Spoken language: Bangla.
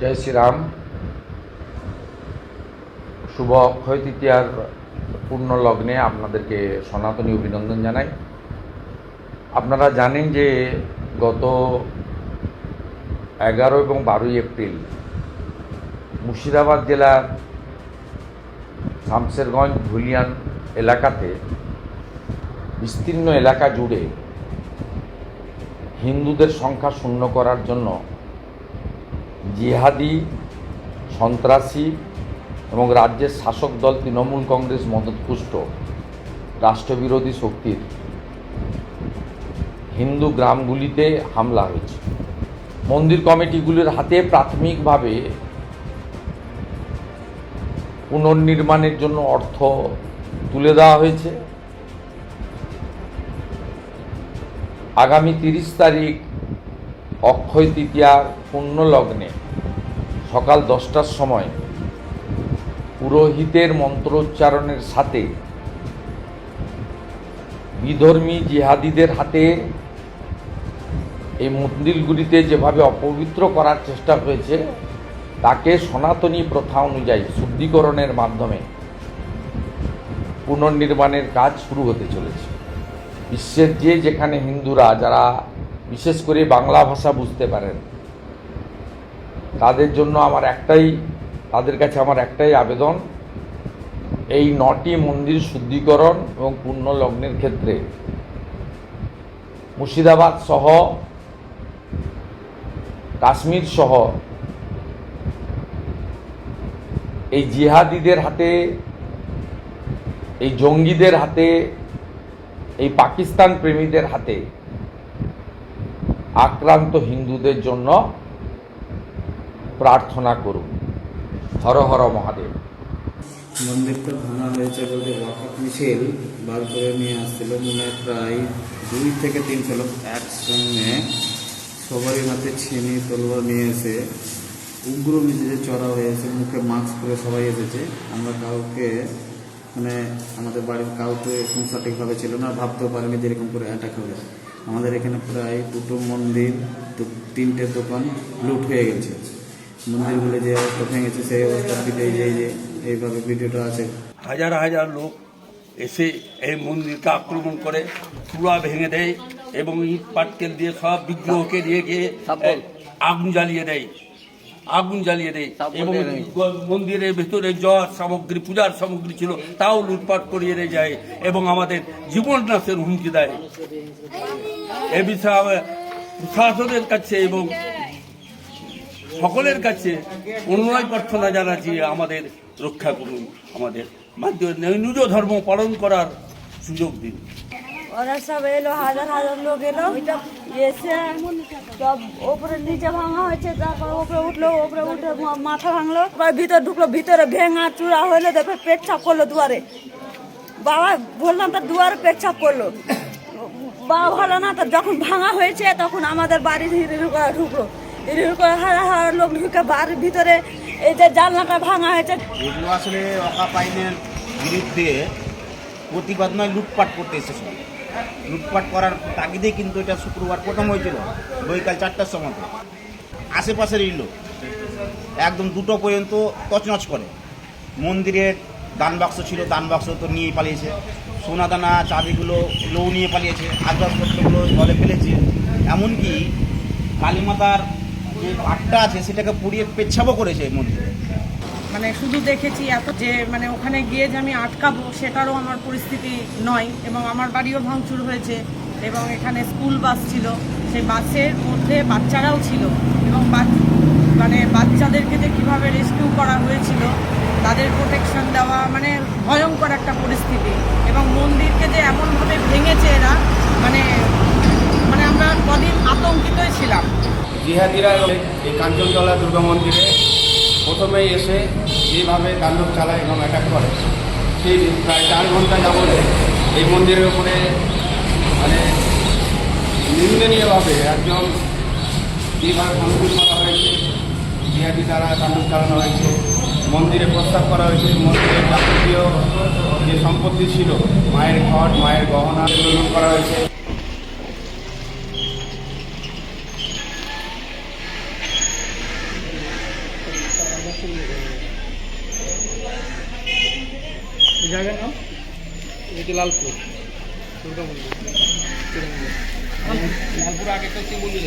জয় শ্রীরাম। শুভ অক্ষয় তৃতীয়ার পূর্ণ লগ্নে আপনাদেরকে সনাতনী অভিনন্দন জানাই। আপনারা জানেন যে গত এগারো এবং বারোই এপ্রিল মুর্শিদাবাদ জেলার শামসেরগঞ্জ ধুলিয়ান এলাকাতে বিস্তীর্ণ এলাকা জুড়ে হিন্দুদের সংখ্যা শূন্য করার জন্য জিহাদি, সন্ত্রাসী এবং রাজ্যের শাসক দল তৃণমূল কংগ্রেস মদতপুষ্ট রাষ্ট্রবিরোধী শক্তির হিন্দু গ্রামগুলিতে হামলা হয়েছে। মন্দির কমিটিগুলির হাতে প্রাথমিকভাবে পুনর্নির্মাণের জন্য অর্থ তুলে দেওয়া হয়েছে। আগামী তিরিশ তারিখ অক্ষয় তৃতীয়ার লগ্নে সকাল দশটার সময় পুরোহিতের মন্ত্রোচ্চারণের সাথে বিধর্মী জিহাদিদের হাতে এই মন্দিরগুলিতে যেভাবে অপবিত্র করার চেষ্টা হয়েছে, তাকে সনাতনী প্রথা অনুযায়ী শুদ্ধিকরণের মাধ্যমে পুনর্নির্মাণের কাজ শুরু হতে চলেছে। বিশ্বের যে যেখানে হিন্দুরা, যারা বিশেষ করে বাংলা ভাষা বুঝতে পারেন। তাদের জন্য আমার একটাই, তাদের কাছে আমার একটাই আবেদন, এই নটি মন্দির শুদ্ধিকরণ এবং পূর্ণ লগ্নের ক্ষেত্রে। মুর্শিদাবাদ সহ, কাশ্মীর সহ, এই জিহাদিদের হাতে, এই জঙ্গিদের হাতে, এই পাকিস্তান প্রেমীদের হাতে আক্রান্ত হিন্দুদের জন্য প্রার্থনা করুন। হর হর মহাদেব। মন্দিরটা ভাঙা হয়েছে বলে ওয়াকফ মিছিল বার করে নিয়ে আসছিল। মনে প্রায় দুই থেকে তিনশো লোক একসঙ্গে সবারই হাতে ছিনি তলোয়ার নিয়ে এসে উগ্র মিছিলে চড়া হয়েছে। মুখে মাস্ক পরে সবাই এসেছে। আমরা কাউকে মানে আমাদের বাড়ির কাউকে এখন সঠিকভাবে ছিল না, ভাবতেও পারেনি যে এরকম করে অ্যাটাক হবে। আমাদের এখানে প্রায় দুটো মন্দির তিনটে দোকান লুট হয়ে গেছে। মন্দিরগুলো যে অবস্থা ভেঙেছে সেই অবস্থার ভিডিও এই যে যে এইভাবে ভিডিওটা আছে। হাজার হাজার লোক এসে এই মন্দিরকে আক্রমণ করে চূড়া ভেঙে দেয় এবং ইট পাটকেল দিয়ে সব বিগ্রহকে দিয়ে গিয়ে আগুন জ্বালিয়ে দেয়। আগুন জ্বালিয়ে দেয় এবং মন্দিরের ভেতরে জল সামগ্রী পূজার সামগ্রী ছিল তাও লুটপাট করিয়ে দিয়ে যায় এবং আমাদের জীবন নাশের হুমকি দেয়। এ বিষয়ে প্রশাসনের কাছে এবং সকলের কাছে অনুনয় প্রার্থনা জানাচ্ছি, আমাদের রক্ষা করুন, আমাদের মাধ্যমে নিজ ধর্ম পালন করার সুযোগ দিন। ওরা সব এলো, হাজার হাজার লোক এলো, এসে সব ওপরে নিচে ভাঙা হয়েছে, তারপর ওপরে উঠল, ওপরে উঠে মাথা ভাঙলো, তারপর ভিতরে ঢুকলো, ভিতরে ভেঙা চূড়া হইল তারপর পেট ছাপ করল দুয়ারে। বাবা বললাম তার দুয়ারে পেট ছাপ করল। বাবা, ভালো না তো, যখন ভাঙা হয়েছে, তখন আমাদের বাড়ির হিরির করে ঢুকলো। হিরির করে হাজার হাজার লোক ঢুকে বাড়ির ভিতরে এই যে জানলাটা ভাঙা হয়েছে। এগুলো আসলে অকাপ আইনের বিরুদ্ধে প্রতিবাদ নয়, লুটপাট করতে এসেছিল লুটপাট করার তাগিদেই কিন্তু এটা শুক্রবার প্রথম হয়েছিল, বৈকাল চারটার সময়। আশেপাশের লোক একদম দুটো পর্যন্ত তছনছ করে। মন্দিরের দান বাক্স ছিল, দান বাক্স তো নিয়ে পালিয়েছে। সোনা দানা চাবিগুলো, লৌ নিয়ে পালিয়েছে, আসবাবপত্রগুলো জলে ফেলেছে। এমনকি কালীমাতার যে পাটটা আছে, সেটাকে পুড়িয়ে পেচ্ছাপও করেছে মন্দিরে মানে শুধু দেখেছি এত যে মানে ওখানে গিয়ে যে আমি আটকাবো, সেটারও আমার পরিস্থিতি নয় এবং আমার বাড়িও ভাঙচুর হয়েছে এবং এখানে স্কুল বাস ছিল। সেই বাসের মধ্যে বাচ্চারাও ছিল এবং মানে বাচ্চাদেরকে যে কীভাবে রেস্কিউ করা হয়েছিল তাদের প্রোটেকশন দেওয়া মানে ভয়ঙ্কর একটা পরিস্থিতি। এবং মন্দিরকে যে এমনভাবে ভেঙেছে এরা মানে মানে আমরা কদিন আতঙ্কিতই ছিলাম। জিহাদিরা এই কাঞ্চনতলা দুর্গা মন্দিরে প্রথমেই এসে যেভাবে তাণ্ডব চালায় এবং অ্যাটাক করে, সেই প্রায় চার ঘণ্টা যাবত এই মন্দিরের উপরে মানে নিন্দনীয়ভাবে একজন যেভাবে ভাঙচুর করা হয়েছে, জিহাদি দ্বারা তাণ্ডব চালানো হয়েছে। মন্দিরে প্রস্তাব করা হয়েছে, মন্দিরের যাবতীয় যে সম্পত্তি ছিল, মায়ের ঘট, মায়ের গহনা লুট করা হয়েছে। জায়গার নাম? এটা লালপুর? দুর্গা মন্দির। লালপুর আগে একটা শিব মন্দির